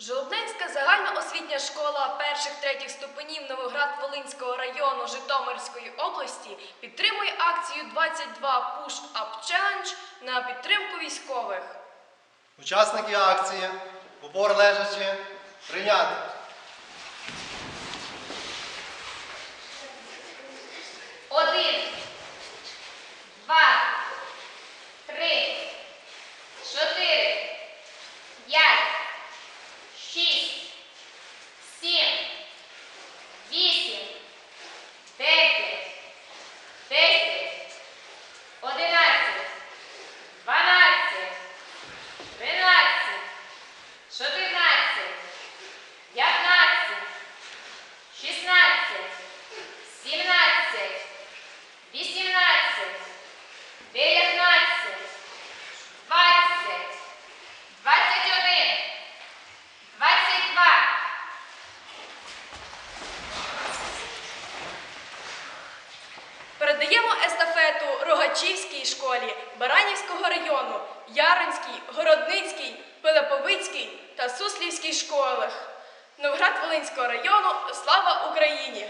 Жолобненська загальноосвітня школа перших-третіх ступенів Новоград-Волинського району Житомирської області підтримує акцію 22 Push Up Challenge на підтримку військових. Учасники акції, упор лежачи, прийняти. Чотирнадцять, п'ятнадцять, шістнадцять, сімнадцять, вісімнадцять, дев'ятнадцять, двадцять, двадцять один. Передаємо естафету Рогачівській школі Баранівського району, Яронській, Городницькій, Пилиповицькій та Суслівській школах. Новоград-Волинського району Слава Україні!